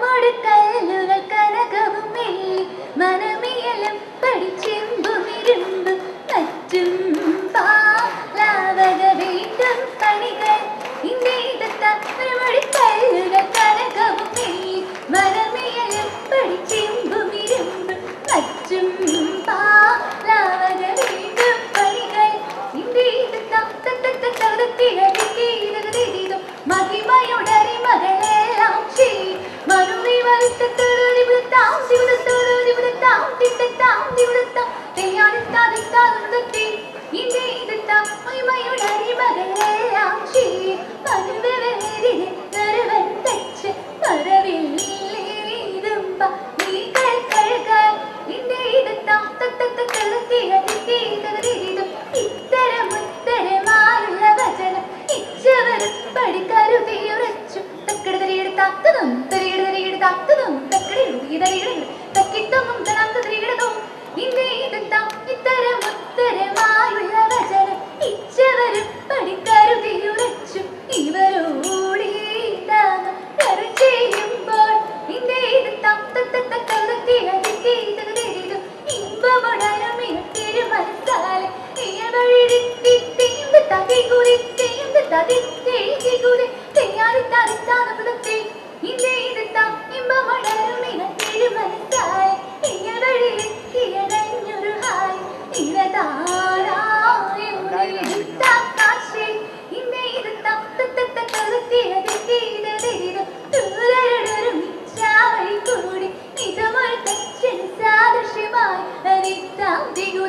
മുടക്കല്ലുകൾ കനകവും മനമിയലും പഠിച്ചെമ്പുമിരുമ്പും പറ്റും എന്താകും ഇന്ത്യ ഇതെത്താം മഹിമയുടെ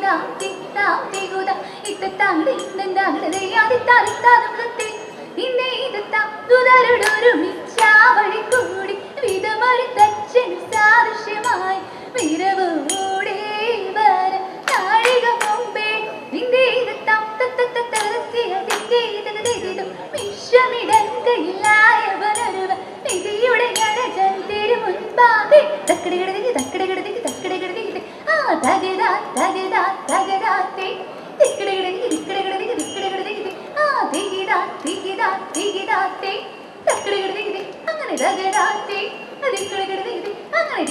താത്തി താത്തി ഗുദ ഇത്തത്താങ്ങടെ ഇന്നന്താങ്ങടെ ആദി താറിത്താതത്തെ നിന്നെ ഇതത്താ ദുദരുടൊരുമിച്ചാവഴി കൂടി വിധമൊരു തച്ചൻ സാദൃശ്യമായി തികിടാ തികിടാ തികിടാത്തെ തക്കിടകിടകി അങ്ങനെ തിക്കിടകിടകി അങ്ങനെ